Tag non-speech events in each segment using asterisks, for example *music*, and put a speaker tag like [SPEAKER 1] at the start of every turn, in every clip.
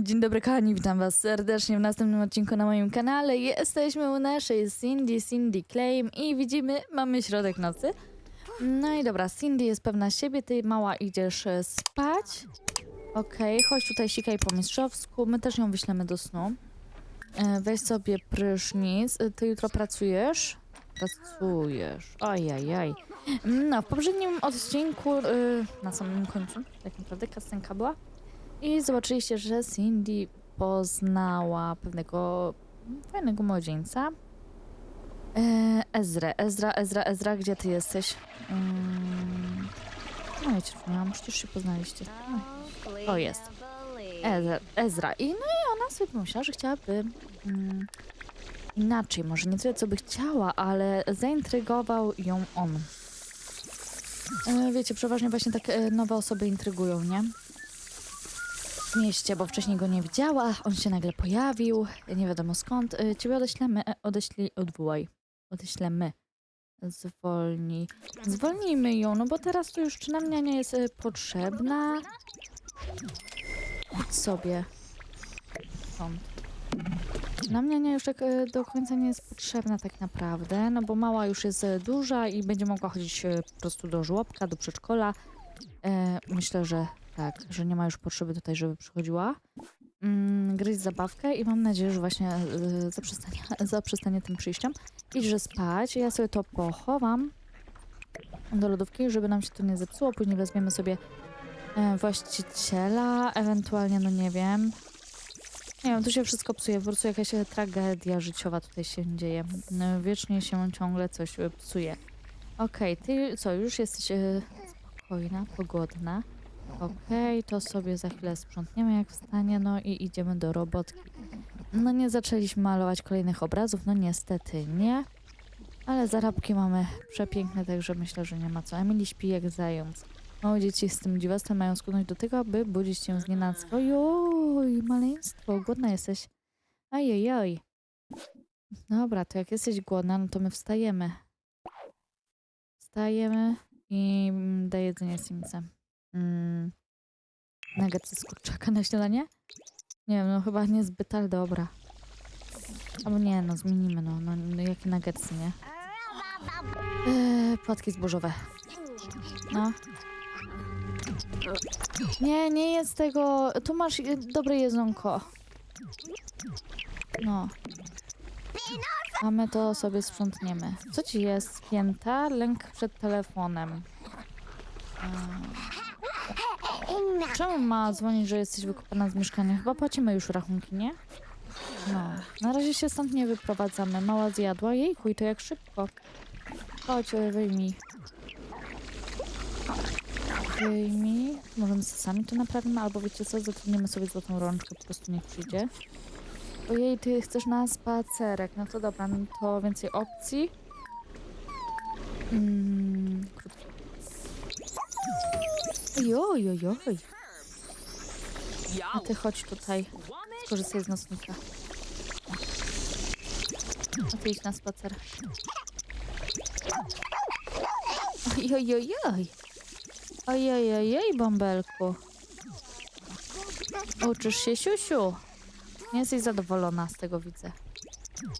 [SPEAKER 1] Dzień dobry kochani, witam was serdecznie w następnym odcinku na moim kanale. Jesteśmy u naszej Cindy, Cindy Claim i widzimy, mamy środek nocy. No i dobra, Cindy jest pewna siebie, ty mała idziesz e, spać. Okej, chodź tutaj sikaj po mistrzowsku, my też ją wyślemy do snu. E, Weź sobie prysznic, E, ty jutro pracujesz? Pracujesz, ojajaj. No, w poprzednim odcinku, na samym końcu, tak naprawdę, kastenka była. I zobaczyliście, że Cindy poznała pewnego fajnego młodzieńca. E, Ezrę, Ezra, Ezra, Ezra, gdzie ty jesteś? Mm, no ja cię mam, przecież się poznaliście. O, jest. Ezra, Ezra. I no i ona sobie pomyślała, że chciałaby mm, inaczej, może nie tyle co by chciała, ale zaintrygował ją on. E, wiecie, przeważnie właśnie tak e, nowe osoby intrygują, nie? Mieście, bo wcześniej go nie widziała. On się nagle pojawił, nie wiadomo skąd. Y, Ciebie odeślemy, e, odeślij, odwołaj. Odeślemy. Zwolnij. Zwolnijmy ją, no bo teraz to już czy nam nie jest y, potrzebna. Idź sobie. Stąd. Nam niania już tak do końca nie jest potrzebna tak naprawdę, no bo mała już jest duża i będzie mogła chodzić po prostu do żłobka, do przedszkola. E, myślę, że tak, że nie ma już potrzeby tutaj, żeby przychodziła. Mm, gryźć zabawkę i mam nadzieję, że właśnie y, zaprzestanie, *laughs* zaprzestanie tym przyjściem. Idźże spać, ja sobie to pochowam do lodówki, żeby nam się to nie zepsuło. Później weźmiemy sobie e, właściciela, ewentualnie, no nie wiem. Nie wiem, tu się wszystko psuje, po prostu jakaś tragedia życiowa tutaj się dzieje. No, Wiecznie się ciągle coś e, psuje. Okej, ty co, już jesteś spokojna, pogodna. Okej, to sobie za chwilę sprzątniemy jak wstanie, no i idziemy do robotki. No nie zaczęliśmy malować kolejnych obrazów, no niestety nie. Ale zarobki mamy przepiękne, także myślę, że nie ma co. Emily śpi jak zając. Małe dzieci z tym dziwactwem mają skłonność do tego, aby budzić się z nienactwo. Ojoj, maleństwo, głodna jesteś. Ajajaj. Dobra, to jak jesteś głodna, no to my wstajemy. Wstajemy i mm, daję jedzenie Simsem. Mm. Nuggetsy z kurczaka na śniadanie? Nie wiem, no chyba niezbyt, ale dobra. Albo nie, no zmienimy, no, no, no jakie nuggetsy, nie? Eee, płatki zbożowe. No. Nie, nie jest tego. Tu masz e, dobre jedzonko. No. A my to sobie sprzątniemy. Co ci jest? Spięta? Lęk przed telefonem. Eee. Czemu ma dzwonić, że jesteś wykopana z mieszkania? Chyba płacimy już rachunki, nie? No. Na razie się stąd nie wyprowadzamy. Mała zjadła. Jejku, i to jak szybko. Chodź, e, wyjmij. Wyjmij. Możemy sami to naprawimy, albo wiecie co, zatrudnimy sobie złotą rączkę, po prostu niech przyjdzie. Ojej, ty chcesz na spacerek. No to dobra, no to więcej opcji. Ojoj, ojoj. A ty chodź tutaj. Skorzystaj z nocnika. A ty idź na spacer. Ojoj, ojoj. Ojej, ojej, bąbelku. Uczysz się, siusiu. Nie jesteś zadowolona z tego, widzę.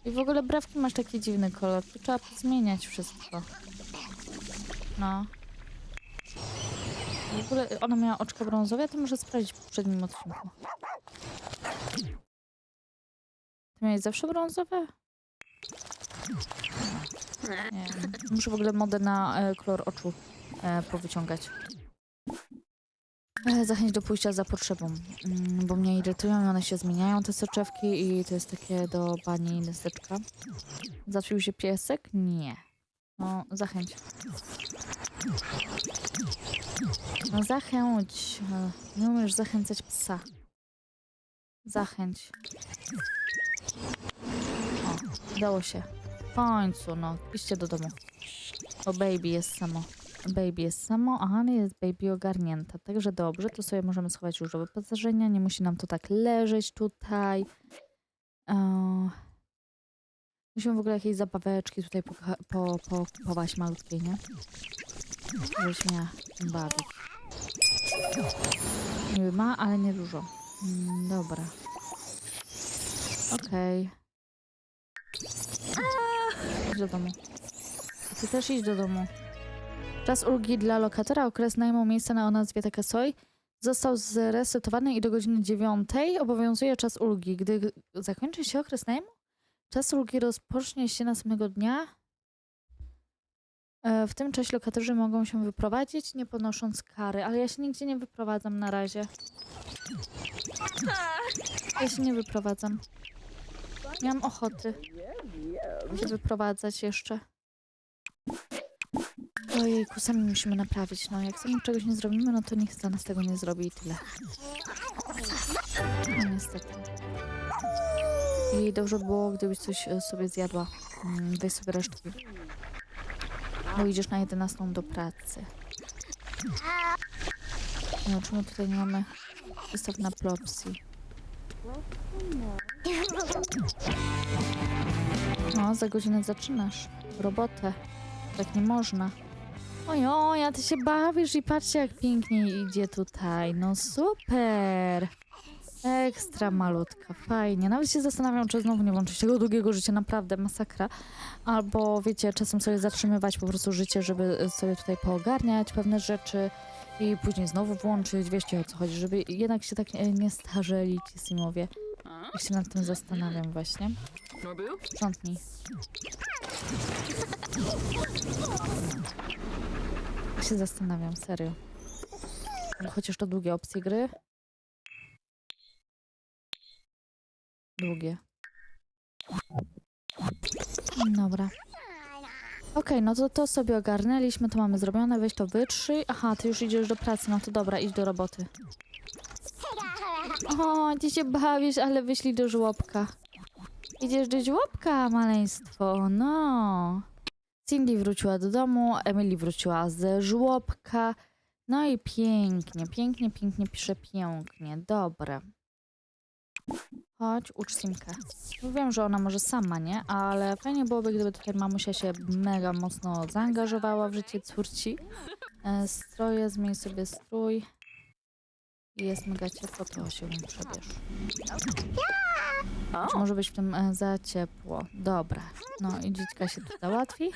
[SPEAKER 1] I w ogóle brawki masz taki dziwny kolor. Tu trzeba zmieniać wszystko. No. W ogóle ona miała oczka brązowe, ja to muszę sprawdzić w poprzednim odcinku. Ty miałeś zawsze brązowe? Nie. Muszę w ogóle modę na e, kolor oczu e, powyciągać. E, zachęć do pójścia za potrzebą, mm, bo mnie irytują i one się zmieniają, te soczewki i to jest takie do bani deseczka. Zaczął się piesek? Nie. No, zachęć. No zachęć. E, Nie umiesz zachęcać psa. Zachęć. O, udało się. W końcu, no. Idźcie do domu. O, baby jest samo. Baby jest samo, a Hany jest baby ogarnięta. Także dobrze, to sobie możemy schować różowe pasażenia. Nie musi nam to tak leżeć tutaj. E, Musimy w ogóle jakieś zabaweczki tutaj poka- po, po, pokupować malutkie, nie? Żebyś miała bawić. Niby ma, ale nie dużo. Mm, dobra. Okej. Idź do domu. Ty też idź do domu. Czas ulgi dla lokatora, okres najmu miejsca na o nazwie Takasoi został zresetowany i do godziny 9 obowiązuje czas ulgi. Gdy zakończy się okres najmu, czas ulgi rozpocznie się następnego dnia. E, W tym czasie lokatorzy mogą się wyprowadzić, nie ponosząc kary, ale ja się nigdzie nie wyprowadzam na razie. Ja się nie wyprowadzam. Nie mam ochoty się wyprowadzać jeszcze. Ojejku, sami musimy naprawić. No, jak sami czegoś nie zrobimy, no to nikt za nas tego nie zrobi i tyle. No niestety. I dobrze by było, gdybyś coś e, sobie zjadła. Mm, Weź sobie resztki. Bo idziesz na 11 do pracy. No, czemu tutaj nie mamy wystaw na plopsy? No, za godzinę zaczynasz robotę. Tak nie można. Oj, a ty się bawisz i patrzcie, jak pięknie idzie tutaj. No super! Ekstra malutka, fajnie. Nawet się zastanawiam, czy znowu nie włączyć tego długiego życia, naprawdę masakra. Albo wiecie, czasem sobie zatrzymywać po prostu życie, żeby sobie tutaj poogarniać pewne rzeczy i później znowu włączyć. Wiecie o co chodzi, żeby jednak się tak nie, nie starzeli ci simowie. Ja się nad tym zastanawiam właśnie.
[SPEAKER 2] Norbu?
[SPEAKER 1] Sprzątnij. Ja się zastanawiam, serio. Chociaż to długie opcje gry. Długie. Dobra. Okej, no to to sobie ogarnęliśmy, to mamy zrobione, weź to wytrzyj. Aha, ty już idziesz do pracy, no to dobra, idź do roboty. O, ty się bawisz, ale wyślij do żłobka. Idziesz do żłobka, maleństwo, no. Cindy wróciła do domu, Emily wróciła ze żłobka. No i pięknie, pięknie, pięknie, pisze pięknie. Dobra. Chodź, ucz Simkę. No Wiem, że ona może sama, nie? Ale fajnie byłoby, gdyby tutaj mamusia się mega mocno zaangażowała w życie córci. E, Stroje, zmień sobie strój. I Jest mega ciepło, to się nim przebierz. Czy może być w tym e, za ciepło? Dobra. No i dziecka się tu załatwi.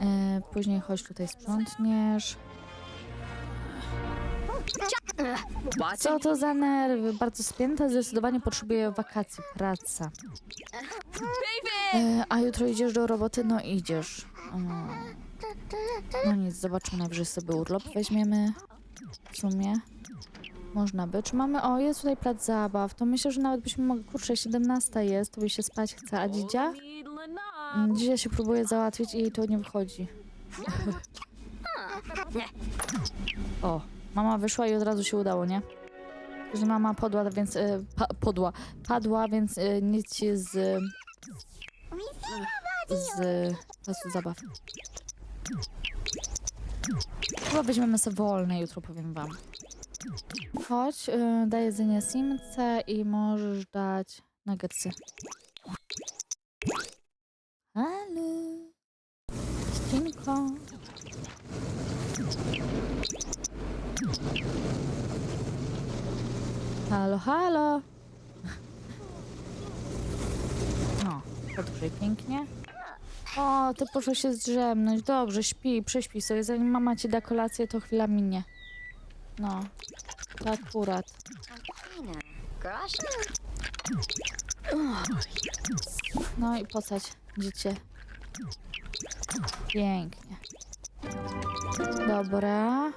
[SPEAKER 1] E, później chodź tutaj sprzątniesz. Co to za nerwy? Bardzo spięta, zdecydowanie potrzebuje wakacji, praca. E, a jutro idziesz do roboty? No idziesz. No nic, zobaczymy najwyżej sobie urlop weźmiemy. W sumie. Można by. Czy mamy... O, jest tutaj plac zabaw. To myślę, że nawet byśmy mogli... Kurczę, 17 jest, to by się spać chce. A dzidzia? Dzisiaj się próbuje załatwić i jej to nie wychodzi. *laughs* o, mama wyszła i od razu się udało, nie? Że mama podła, więc... Y, pa, podła. Padła, więc y, nic z... Z placu zabaw. Chyba weźmiemy sobie wolne jutro, powiem wam. Chodź, y, daj jedzenie Simce i możesz dać nuggetsy. Halo. Ścinko. Halo, halo. No, dobrze, pięknie. O, ty poszło się zdrzemnąć. Dobrze, śpi, prześpij sobie. Zanim mama ci da kolację, to chwila minie. No, to akurat. No i posadź dziecię. Pięknie. Dobra.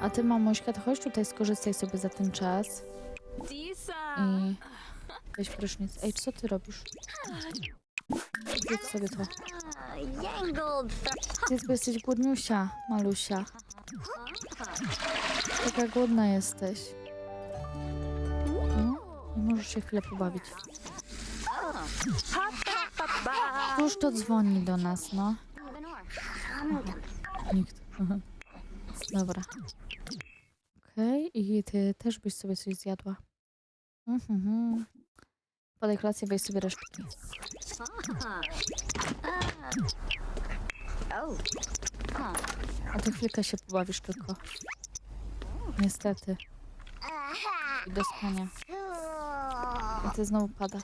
[SPEAKER 1] A ty, mamuśka, to chodź tutaj, skorzystaj sobie za ten czas. I weź prysznic. Ej, co ty robisz? Zjedz sobie to. Zjedz, bo jesteś głodniusia, malusia. Taka głodna jesteś. No, i możesz się chwilę pobawić. Już to dzwoni do nas, no. Nikt. *laughs* Dobra. Okej, i ty też byś sobie coś zjadła. Mhm. Podaj kolację, weź sobie resztki. A ty chwilkę się pobawisz tylko. Niestety. I do spania. A ty znowu padasz.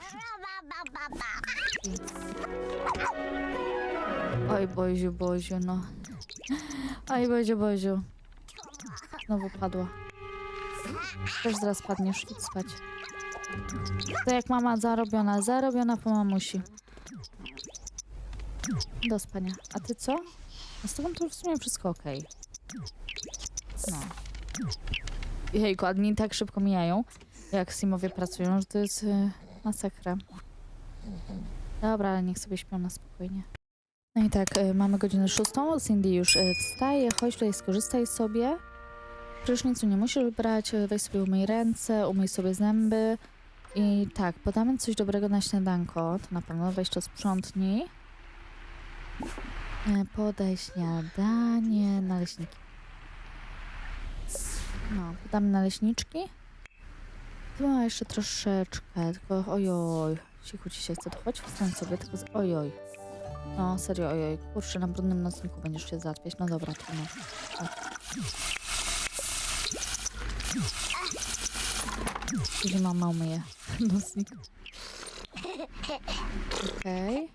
[SPEAKER 1] Oj, Boziu, Boziu, no. Oj, Boziu, Boziu. Znowu padła. Też zaraz padniesz, idź spać. To jak mama zarobiona, zarobiona po mamusi. Do spania. A ty co? A z tobą to w sumie wszystko okej. No. Jejku, a dni tak szybko mijają, jak Simowie pracują, że to jest y, masakra. Dobra, ale niech sobie śpią na spokojnie. No i tak, y, mamy godzinę szóstą, Cindy już y, wstaje, chodź tutaj, skorzystaj sobie. Prysznicu nie musisz brać, y, weź sobie umyj ręce, umyj sobie zęby. I tak, podamy coś dobrego na śniadanko, to na pewno, weź to sprzątnij. Podaj śniadanie, naleśniki. No, podamy naleśniczki. Tu ma jeszcze troszeczkę, tylko ojoj, cichu ci się chce, to chodź wstań sobie, tylko z, ojoj. No, serio, ojoj, kurczę, na brudnym nocniku będziesz się zatwieć, no dobra, trudno. Tak. Później mama umyje *laughs* nocnik. Okej.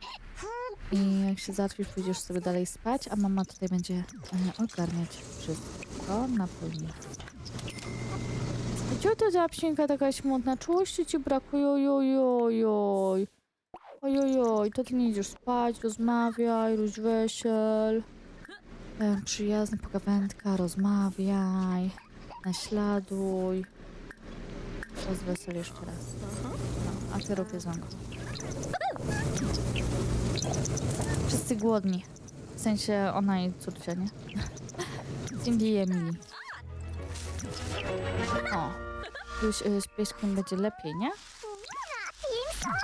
[SPEAKER 1] I jak się zatwisz, pójdziesz sobie dalej spać, a mama tutaj będzie e, ogarniać wszystko na pełni. Gdzie to za psinka taka smutna? Czułości ci brakuje? Ojojojoj. Ojojoj, to ty nie idziesz spać, rozmawiaj, róż wesel. E, przyjazna pogawędka, rozmawiaj, naśladuj. Rozwesel jeszcze raz. No, a ty rób jedzonko. Wszyscy głodni. W sensie ona i córcia, nie? Cindy i Emily. O, już y, z pieskiem będzie lepiej, nie?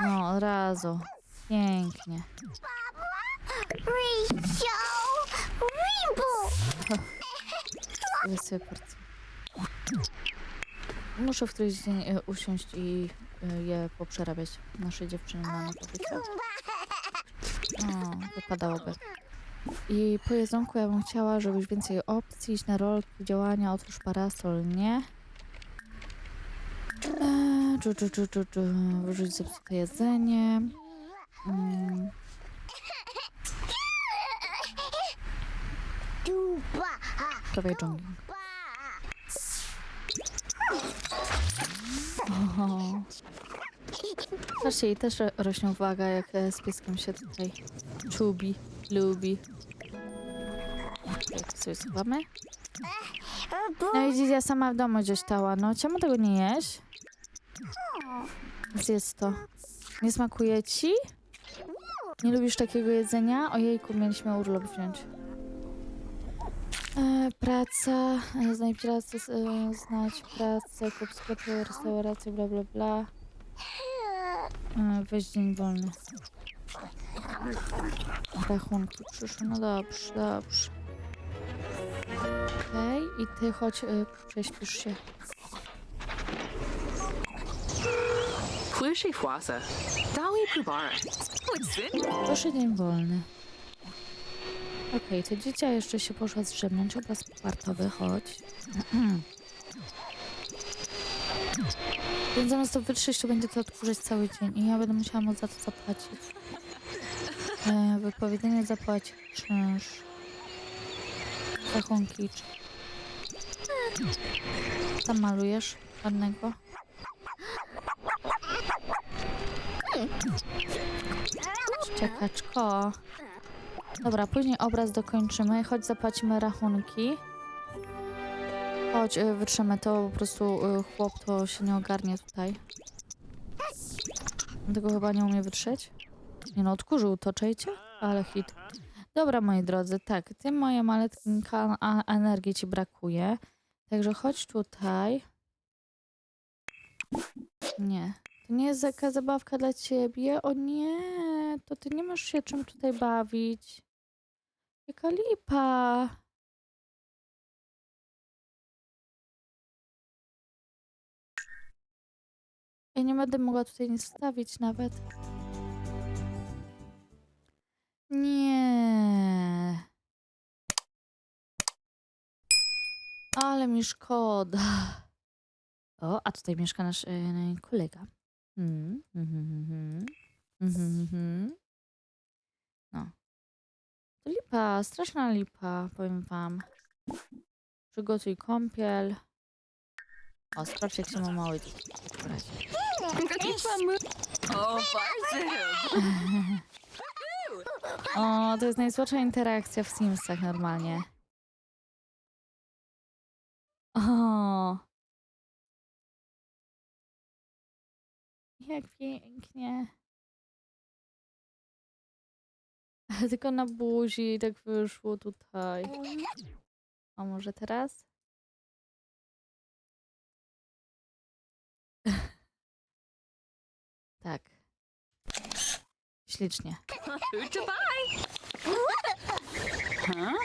[SPEAKER 1] No, od razu. Pięknie. Muszę w któryś dzień y, usiąść i y, je poprzerabiać. Nasze dziewczyny na powiedzieć. O, wypadałoby. I po jedzonku ja bym chciała, żebyś więcej opcji, iść na rolki, działania, otwórz parasol, nie? Eee, czu, czu, czu, czu, czu. Wyrzuć zepsute jedzenie. Mm, prawie. Oho. Patrzcie, jej też ro- rośnie uwaga, jak e, z pieskiem się tutaj czubi, lubi. Jak sobie schowamy? No i ja sama w domu gdzieś stała. No czemu tego nie jeść? Zjedz to. Nie smakuje ci? Nie lubisz takiego jedzenia? Ojejku, mieliśmy urlop wziąć. E, praca, e, znajdź e, znajdź pracę, kup sklepy, restaurację, bla bla bla. E, weź dzień wolny. Rachunki przyszły, no dobrze, dobrze. Okej, i ty chodź, y, prześpisz się.
[SPEAKER 2] Chez Foissa. Dawi Prubara.
[SPEAKER 1] Proszę dzień wolny. Okej, to dziecię jeszcze się poszła zdrzemnąć, obraz kwartowy, chodź. Więc zamiast to wytrzeć, to będzie to odkurzać cały dzień i ja będę musiała mu za to zapłacić. E, wypowiedzenie zapłać czynsz. Rachunki. Tam malujesz ładnego. Czekaczko. Dobra, później obraz dokończymy. Chodź, zapłacimy rachunki. Chodź, y, wytrzemy to, po prostu y, chłop to się nie ogarnie tutaj. Tego chyba nie umie wytrzeć. Nie no, odkurzył to, czejcie? Ale hit. Dobra, moi drodzy, tak, ty moja maletka, energii ci brakuje. Także chodź tutaj. Nie. To nie jest jaka zabawka dla ciebie. O nie, to ty nie masz się czym tutaj bawić. Jaka lipa. Ja nie będę mogła tutaj nic wstawić nawet. Nie. Ale mi szkoda. O, a tutaj mieszka nasz e, kolega. Mhm, mhm, mhm. No. To lipa, straszna lipa, powiem wam. Przygotuj kąpiel. O, sprawdź jak się ma dzieci. w
[SPEAKER 2] Barzu.
[SPEAKER 1] O, to jest najsłodsza interakcja w Simsach normalnie. O. Jak pięknie. *laughs* Tylko na buzi tak wyszło tutaj. A może teraz? *laughs* tak. Ślicznie. *laughs*
[SPEAKER 2] Huh?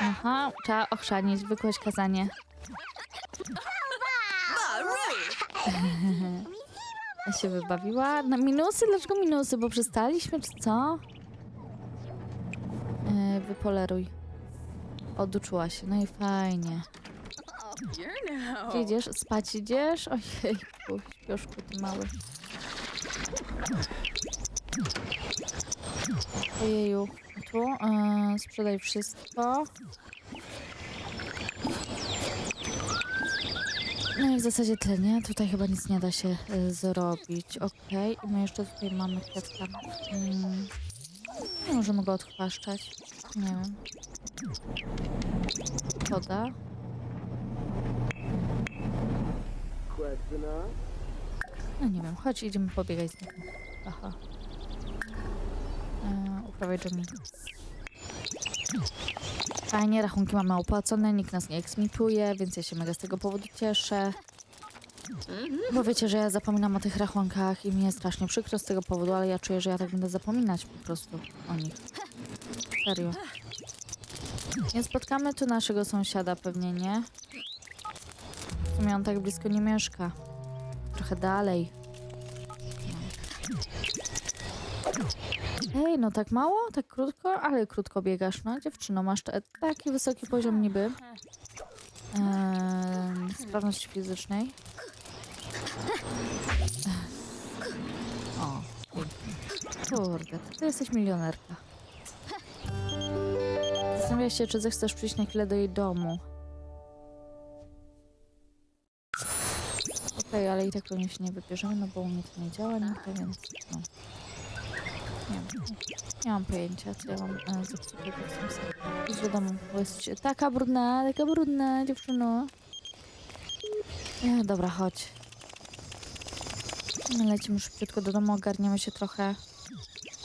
[SPEAKER 1] Aha, trzeba ochrzanić, wykłać kazanie. Się wybawiła. Na minusy? Dlaczego minusy? Bo przestaliśmy, czy co? Yy, wypoleruj. Oduczyła się, no i fajnie. Gdzie idziesz? Spać idziesz? Ojejku, śpioszku ty mały. Ojeju, tu yy, sprzedaj wszystko. No i w zasadzie tyle, nie? Tutaj chyba nic nie da się y, zrobić. Okej, i my jeszcze tutaj mamy kwiatka. Mm. Nie możemy go odchwaszczać. Nie wiem. Woda. No nie wiem, chodź, idziemy pobiegać z nim. Aha. E, uprawiaj Jamie. Fajnie, rachunki mamy opłacone, nikt nas nie eksmituje, więc ja się mega z tego powodu cieszę. Bo wiecie, że ja zapominam o tych rachunkach i mi jest strasznie przykro z tego powodu, ale ja czuję, że ja tak będę zapominać po prostu o nich. Serio. Nie spotkamy tu naszego sąsiada pewnie, nie? W sumie on tak blisko nie mieszka. Trochę dalej. Ej, no tak mało? Tak krótko? Ale krótko biegasz, no dziewczyno. Masz taki wysoki poziom niby. Eee, sprawności fizycznej. O. Kurde, ty, jesteś milionerka. Zastanawiam się, czy zechcesz przyjść na chwilę do jej domu. Okej, ale i tak pewnie się nie wybierzemy, no bo u mnie to nie działa nigdy, więc no. Nie, wiem, nie mam pojęcia, co ja mam e, sensie. Idź do domu, bo jesteś taka brudna, taka brudna dziewczyno. E, dobra, chodź. My lecimy szybciutko do domu, ogarniemy się trochę.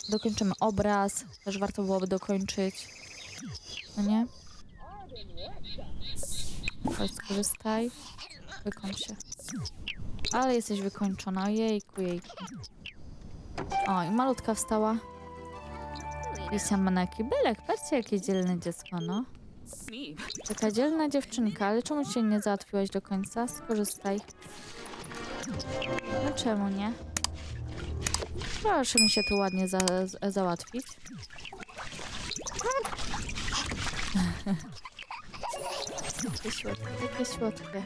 [SPEAKER 1] Dokończymy obraz, też warto byłoby dokończyć. No nie? Chodź, skorzystaj. Wykończ się. Ale jesteś wykończona. Ojejku, jejku. O, i malutka wstała. I sama na kibelek. Patrzcie, jakie dzielne dziecko, no. Taka dzielna dziewczynka, ale czemu się nie załatwiłaś do końca? Skorzystaj. No czemu nie? Proszę mi się tu ładnie za z- załatwić. Takie słodkie, takie słodkie.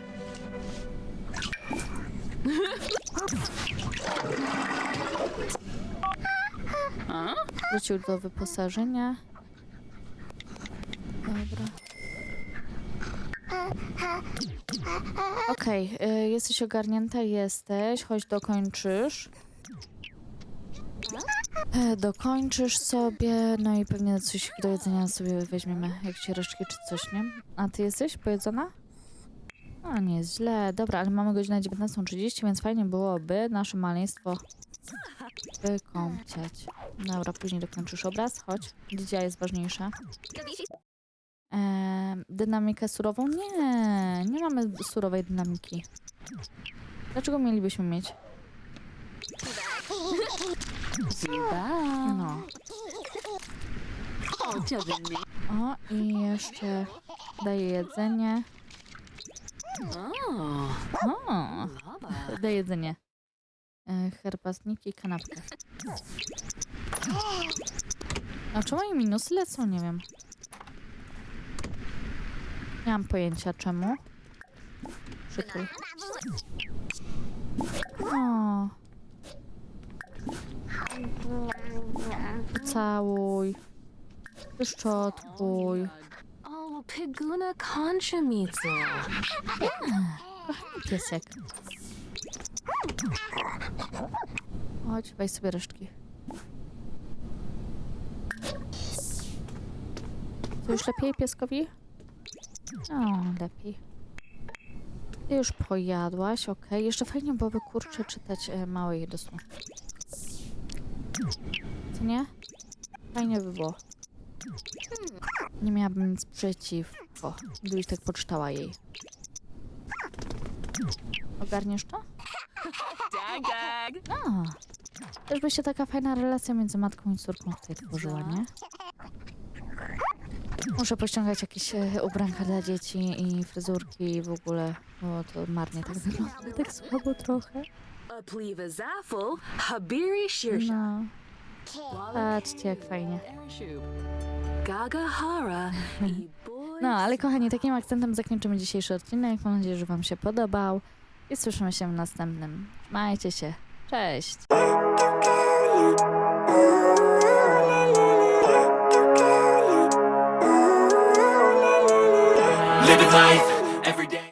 [SPEAKER 1] Wrócił do wyposażenia. Dobra. Okej, y, jesteś ogarnięta? Jesteś. Chodź, dokończysz. E, Dokończysz sobie, no i pewnie coś do jedzenia sobie weźmiemy, jakieś resztki czy coś, nie? A ty jesteś pojedzona? A, nie jest źle. Dobra, ale mamy godzinę 19.30, więc fajnie byłoby nasze maleństwo wykąpciać. Dobra, później dokończysz obraz. Chodź. Lidia jest ważniejsza. Eee, dynamikę surową? Nie, nie mamy surowej dynamiki. Dlaczego mielibyśmy mieć? No. O, i jeszcze daję jedzenie. O,
[SPEAKER 2] Lava.
[SPEAKER 1] daję jedzenie. E, herbatniki i kanapkę. A czemu moje minusy lecą? Nie wiem. Nie mam pojęcia czemu. Przytul. O. Całuj. Wyszczotkuj.
[SPEAKER 3] Piguna Conchamitsu.
[SPEAKER 1] Piesek. Chodź, weź sobie resztki. To już lepiej pieskowi? O, lepiej. Ty już pojadłaś, okej. Jeszcze fajnie byłoby, kurczę, czytać e, małej do snu. Co nie? Fajnie by było. Nie miałabym nic przeciwko, gdybyś tak poczytała jej. Ogarniesz to?
[SPEAKER 2] Dag, dag.
[SPEAKER 1] A, też by się taka fajna relacja między matką i córką tutaj tworzyła, nie? Muszę pościągać jakieś e, ubranka dla dzieci i fryzurki i w ogóle, bo to marnie tak wygląda, tak słabo trochę.
[SPEAKER 3] Apliva Zaffel, Habiri Shirsha,
[SPEAKER 1] No, patrzcie jak fajnie.
[SPEAKER 3] I. *laughs*
[SPEAKER 1] No, ale kochani, takim akcentem zakończymy dzisiejszy odcinek. Mam nadzieję, że wam się podobał i słyszymy się w następnym. Trzymajcie się. Cześć!
[SPEAKER 4] Living life